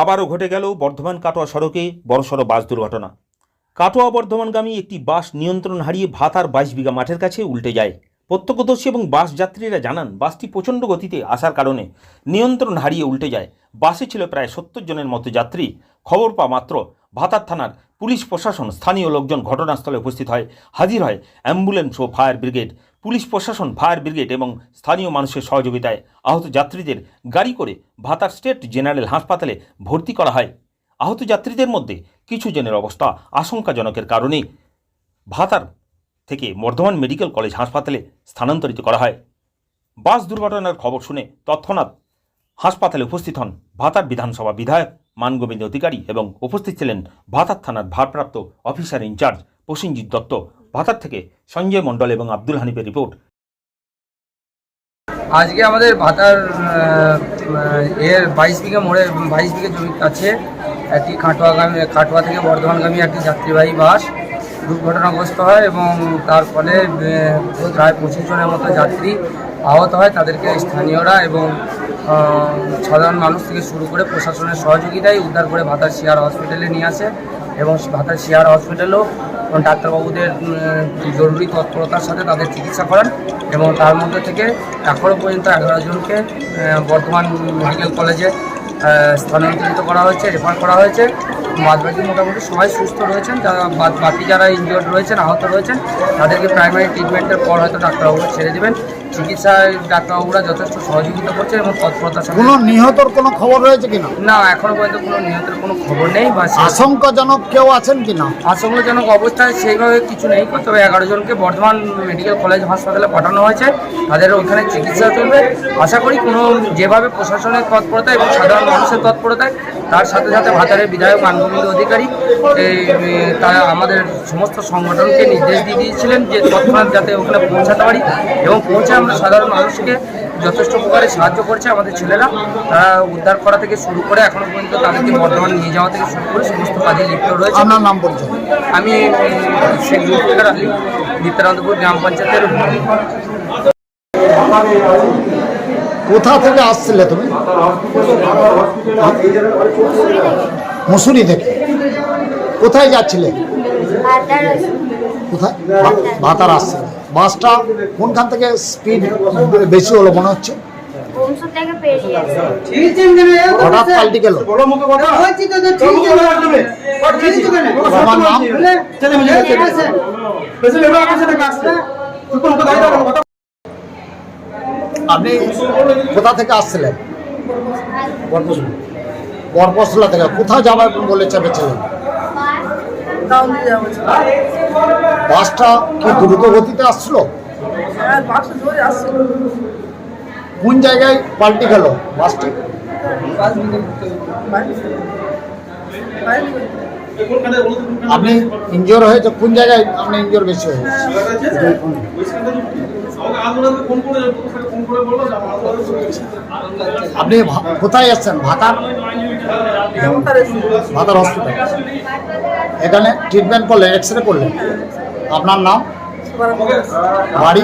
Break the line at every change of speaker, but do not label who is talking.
আবারও ঘটে গেল বর্ধমান কাটোয়া সড়কে বড়সড় বাস দুর্ঘটনা। কাটোয়া বর্ধমানগামী একটি বাস নিয়ন্ত্রণ হারিয়ে ভাতার বাইশ বিঘা মাঠের কাছে উল্টে যায়। প্রত্যক্ষদর্শী এবং বাস যাত্রীরা জানান, বাসটি প্রচণ্ড গতিতে আসার কারণে নিয়ন্ত্রণ হারিয়ে উল্টে যায়। বাসে ছিল প্রায় সত্তর জনের মতো যাত্রী। খবর পা মাত্র ভাতার থানার পুলিশ প্রশাসন স্থানীয় লোকজন ঘটনাস্থলে উপস্থিত হয়, হাজির হয় অ্যাম্বুলেন্স ও ফায়ার ব্রিগেড। পুলিশ প্রশাসন, ফায়ার ব্রিগেড এবং স্থানীয় মানুষের সহযোগিতায় আহত যাত্রীদের গাড়ি করে ভাতার স্টেট জেনারেল হাসপাতালে ভর্তি করা হয়। আহত যাত্রীদের মধ্যে কিছু জনের অবস্থা আশঙ্কাজনকের কারণে ভাতার থেকে বর্ধমান মেডিকেল কলেজ হাসপাতালে স্থানান্তরিত করা হয়। বাস দুর্ঘটনার খবর শুনে তৎক্ষণাৎ হাসপাতালে উপস্থিত হন ভাতার বিধানসভা বিধায়ক মানগোবিন্দ অধিকারী এবং উপস্থিত ছিলেন ভাতার থানার ভারপ্রাপ্ত অফিসার ইনচার্জ প্রসেনজিৎ দত্ত। ভাতার থেকে সঞ্জয় মণ্ডল এবং আব্দুল হানিফের রিপোর্ট।
আজকে আমাদের ভাতার এর বাইশ বিঘা মোড়ে, বাইশ বিঘা জমি আছে। একটি কাটোয়াগামী, কাটোয়া থেকে বর্ধমানগামী একটি যাত্রীবাহী বাস দুর্ঘটনাগ্রস্ত হয় এবং তার ফলে প্রায় পঁচিশ জনের মতো যাত্রী আহত হয় তাদেরকে স্থানীয়রা এবং সাধারণ মানুষ থেকে শুরু করে প্রশাসনের সহযোগিতায় উদ্ধার করে ভাতার শিয়ার হসপিটালে নিয়ে আসে এবং ভাতার শিয়ার হসপিটালেও ডাক্তারবাবুদের জরুরি তৎপরতার সাথে তাদের চিকিৎসা করান এবং তার মধ্যে থেকে এখনও পর্যন্ত এগারো জনকে আহ, বর্ধমান মেডিকেল কলেজে স্থানান্তরিত করা হয়েছে রেফার করা হয়েছে। বাদবাকি মোটামুটি সবাই সুস্থ রয়েছেন যারা বাকি যারা ইনজিওর্ড রয়েছেন আহত রয়েছেন তাদেরকে প্রাইমারি ট্রিটমেন্টের পর হয়তো ডাক্তারবাবুরা ছেড়ে দেবেন। চিকিৎসায় ডাক্তারবাবুরা যথেষ্ট সহযোগিতা করছেন এবং তৎপরতার সাথে
কোনো নিহতর কোনো খবর রয়েছে কিনা?
না এখনও পর্যন্ত কোনো নিহতের কোনো খবর নেই বা
আশঙ্কাজনক কেউ আছেন কিনা?
আশঙ্কাজনক অবস্থায় সেইভাবে কিছু নেই। তবে এগারো জনকে বর্ধমান মেডিকেল কলেজ হাসপাতালে পাঠানো হয়েছে। তাদের ওখানে চিকিৎসা চলবে। আশা করি কোনো যেভাবে প্রশাসনের তৎপরতা এবং সাধারণ মানুষের তৎপরতায় তার সাথে সাথে ভাতারের বিধায়ক মানগোবিন্দ অধিকারী তারা আমাদের সমস্ত সংগঠনকে নির্দেশ দিয়ে দিয়েছিলেন যে তৎক্ষণাৎ যাতে ওখানে পৌঁছাতে পারি এবং পৌঁছে আমরা সাধারণ মানুষকে যথেষ্ট প্রকারে সাহায্য করছে আমাদের ছেলেরা। তারা উদ্ধার করা থেকে শুরু করে এখনও পর্যন্ত তাদেরকে বর্ধমান নিয়ে যাওয়া থেকে শুরু করে সমস্ত কাজে লিপ্ত রয়েছে।
আপনার নাম পরিচয়?
আমি শেখ জুলফিকার আলী নিত্যানন্দপুর গ্রাম পঞ্চায়েতের।
কোথা থেকে আসছিলে তুমি? মুসুরি থেকে। কোথায় যাচ্ছিলে? কোথায়? ভাতার আসছিলে বাসটা কোনখান থেকে স্পিড বেশি হলো মনে হচ্ছে? হঠাৎ পাল্টি গেল। তোমার নাম? আপনি কোথা থেকে আসছিলেন? বরপসলা। থেকে। কোথায় যাবেন বলে চেপেছিলেন? বাসটা কি দ্রুত গতিতে আসছিল। কোন জায়গায় পাল্টি গেল বাসটি? আপনি ইনজিওর হয়েছে কোন জায়গায় আপনি ইনজিওর বেশি হয়েছে আপনি কোথায় এসছেন ভাতার? ভাতার হসপিটাল এখানে ট্রিটমেন্ট করলেন এক্স রে করলেন আপনার নাম? বাড়ি?